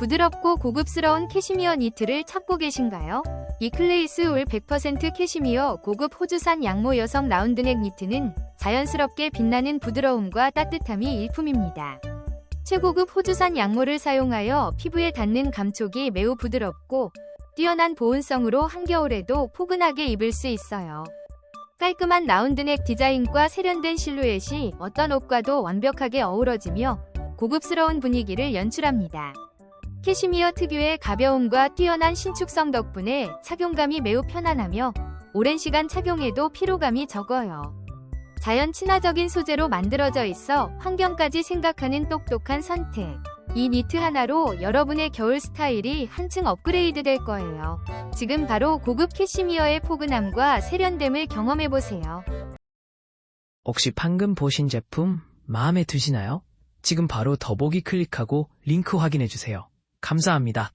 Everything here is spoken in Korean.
부드럽고 고급스러운 캐시미어 니트를 찾고 계신가요? 이클레이스 울100% 캐시미어 고급 호주산 양모 여성 라운드넥 니트는 자연스럽게 빛나는 부드러움과 따뜻함이 일품입니다. 최고급 호주산 양모를 사용하여 피부에 닿는 감촉이 매우 부드럽고 뛰어난 보온성으로 한겨울에도 포근하게 입을 수 있어요. 깔끔한 라운드넥 디자인과 세련된 실루엣이 어떤 옷과도 완벽하게 어우러지며 고급스러운 분위기를 연출합니다. 캐시미어 특유의 가벼움과 뛰어난 신축성 덕분에 착용감이 매우 편안하며 오랜 시간 착용해도 피로감이 적어요. 자연 친화적인 소재로 만들어져 있어 환경까지 생각하는 똑똑한 선택. 이 니트 하나로 여러분의 겨울 스타일이 한층 업그레이드 될 거예요. 지금 바로 고급 캐시미어의 포근함과 세련됨을 경험해보세요. 혹시 방금 보신 제품 마음에 드시나요? 지금 바로 더보기 클릭하고 링크 확인해주세요. 감사합니다.